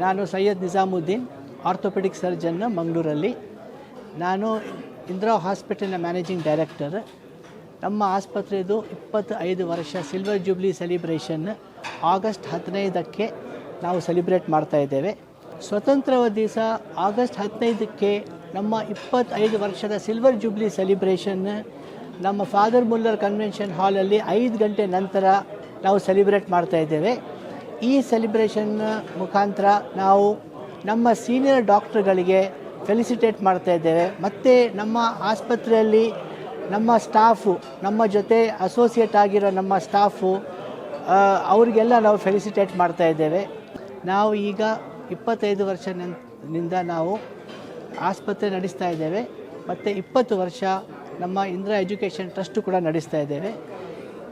ನಾನು Syed Nizamuddin orthopaedic surgeon ಮಂಗಳೂರಲ್ಲಿ. ನಾನು ಇಂದಿರಾ ಹಾಸ್ಪಿಟಲ್ನ ಮ್ಯಾನೇಜಿಂಗ್ ಡೈರೆಕ್ಟರ್ ನಮ್ಮ ಆಸ್ಪತ್ರೆದು ಇಪ್ಪತ್ತೈದು ವರ್ಷ ಸಿಲ್ವರ್ ಜೂಬ್ಲಿ ಸೆಲಿಬ್ರೇಷನ್ ಆಗಸ್ಟ್ ಹದಿನೈದಕ್ಕೆ ನಾವು ಸೆಲಿಬ್ರೇಟ್ ಮಾಡ್ತಾ ಇದ್ದೇವೆ. ಸ್ವತಂತ್ರ ದಿವಸ ಆಗಸ್ಟ್ ಹದಿನೈದಕ್ಕೆ ನಮ್ಮ ಇಪ್ಪತ್ತೈದು ವರ್ಷದ ಸಿಲ್ವರ್ ಜೂಬ್ಲಿ ಸೆಲಿಬ್ರೇಷನ್ ನಮ್ಮ ಫಾದರ್ ಮುಲ್ಲರ್ ಕನ್ವೆನ್ಷನ್ ಹಾಲಲ್ಲಿ ಐದು ಗಂಟೆ ನಂತರ ನಾವು ಸೆಲಿಬ್ರೇಟ್ ಮಾಡ್ತಾ ಇದ್ದೇವೆ. ಈ ಸೆಲೆಬ್ರೇಷನ್ ಮುಖಾಂತರ ನಾವು ನಮ್ಮ ಸೀನಿಯರ್ ಡಾಕ್ಟ್ರುಗಳಿಗೆ ಫೆಲಿಸಿಟೇಟ್ ಮಾಡ್ತಾ ಇದ್ದೇವೆ. ಮತ್ತು ನಮ್ಮ ಆಸ್ಪತ್ರೆಯಲ್ಲಿ ನಮ್ಮ ಸ್ಟಾಫು ನಮ್ಮ ಜೊತೆ ಅಸೋಸಿಯೇಟ್ ಆಗಿರೋ ನಮ್ಮ ಸ್ಟಾಫು ಅವರಿಗೆಲ್ಲ ನಾವು ಫೆಲಿಸಿಟೇಟ್ ಮಾಡ್ತಾ ಇದ್ದೇವೆ. ನಾವು ಈಗ ಇಪ್ಪತ್ತೈದು ವರ್ಷ ನಿಂದ ನಾವು ಆಸ್ಪತ್ರೆ ನಡೆಸ್ತಾ ಇದ್ದೇವೆ. ಮತ್ತು ಇಪ್ಪತ್ತು ವರ್ಷ ನಮ್ಮ ಇಂದಿರಾ ಎಜುಕೇಷನ್ ಟ್ರಸ್ಟ್ ಕೂಡ ನಡೆಸ್ತಾ ಇದ್ದೇವೆ.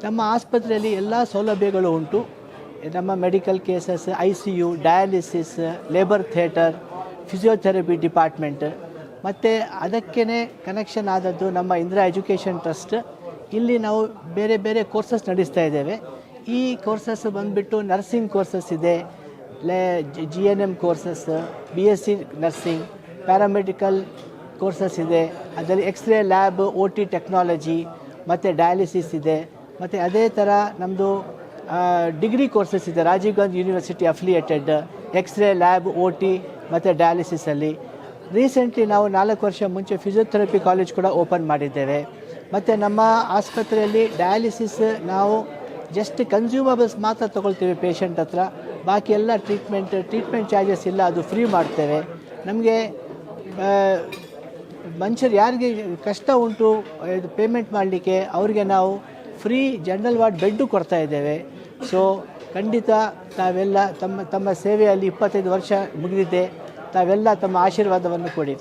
ನಮ್ಮ ಆಸ್ಪತ್ರೆಯಲ್ಲಿ ಎಲ್ಲ ಸೌಲಭ್ಯಗಳು ಉಂಟು. ನಮ್ಮ medical cases I C U dialysis labour theatre physiotherapy department ಮತ್ತು ಅದಕ್ಕೇ ಕನೆಕ್ಷನ್ ಆದದ್ದು ನಮ್ಮ ಇಂದಿರಾ ಎಜುಕೇಷನ್ ಟ್ರಸ್ಟ್ ಇಲ್ಲಿ ನಾವು ಬೇರೆ ಬೇರೆ ಕೋರ್ಸಸ್ ನಡೆಸ್ತಾ ಇದ್ದೇವೆ. ಈ ಕೋರ್ಸಸ್ ಬಂದುಬಿಟ್ಟು ನರ್ಸಿಂಗ್ ಕೋರ್ಸಸ್ ಇದೆ. ಲೇ G N M courses B S C nursing paramedical courses ಇದೆ. ಅದರಲ್ಲಿ X ray lab O T technology ಮತ್ತು ಡಯಾಲಿಸಿಸ್ ಇದೆ. ಮತ್ತು ಅದೇ ಥರ ನಮ್ಮದು ಡಿಗ್ರಿ ಕೋರ್ಸಸ್ ಇದೆ. Rajiv Gandhi university affiliated X ray lab O T ಮತ್ತು ಡಯಾಲಿಸಿಸಲ್ಲಿ ರೀಸೆಂಟ್ಲಿ ನಾವು ನಾಲ್ಕು ವರ್ಷ ಮುಂಚೆ ಫಿಸಿಯೋಥೆರಪಿ ಕಾಲೇಜ್ ಕೂಡ ಓಪನ್ ಮಾಡಿದ್ದೇವೆ. ಮತ್ತು ನಮ್ಮ ಆಸ್ಪತ್ರೆಯಲ್ಲಿ ಡಯಾಲಿಸಿಸ್ ನಾವು ಜಸ್ಟ್ ಕನ್ಸ್ಯೂಮಬಲ್ಸ್ ಮಾತ್ರ ತೊಗೊಳ್ತೀವಿ ಪೇಷಂಟ್ ಹತ್ರ. ಬಾಕಿ ಎಲ್ಲ ಟ್ರೀಟ್ಮೆಂಟ್ ಟ್ರೀಟ್ಮೆಂಟ್ ಚಾರ್ಜಸ್ ಇಲ್ಲ, ಅದು ಫ್ರೀ ಮಾಡ್ತೇವೆ. ನಮಗೆ ಮನುಷ್ಯರು ಯಾರಿಗೆ ಕಷ್ಟ ಉಂಟು, ಇದು ಪೇಮೆಂಟ್ ಮಾಡಲಿಕ್ಕೆ, ಅವರಿಗೆ ನಾವು ಫ್ರೀ ಜನರಲ್ ವಾರ್ಡ್ ಬೆಡ್ಡು ಕೊಡ್ತಾ ಇದ್ದೇವೆ. ಸೊ ಖಂಡಿತ ತಾವೆಲ್ಲ ತಮ್ಮ ತಮ್ಮ ಸೇವೆಯಲ್ಲಿ ಇಪ್ಪತ್ತೈದು ವರ್ಷ ಮುಗಿದಿದೆ. ತಾವೆಲ್ಲ ತಮ್ಮ ಆಶೀರ್ವಾದವನ್ನು ಕೊಡಿ.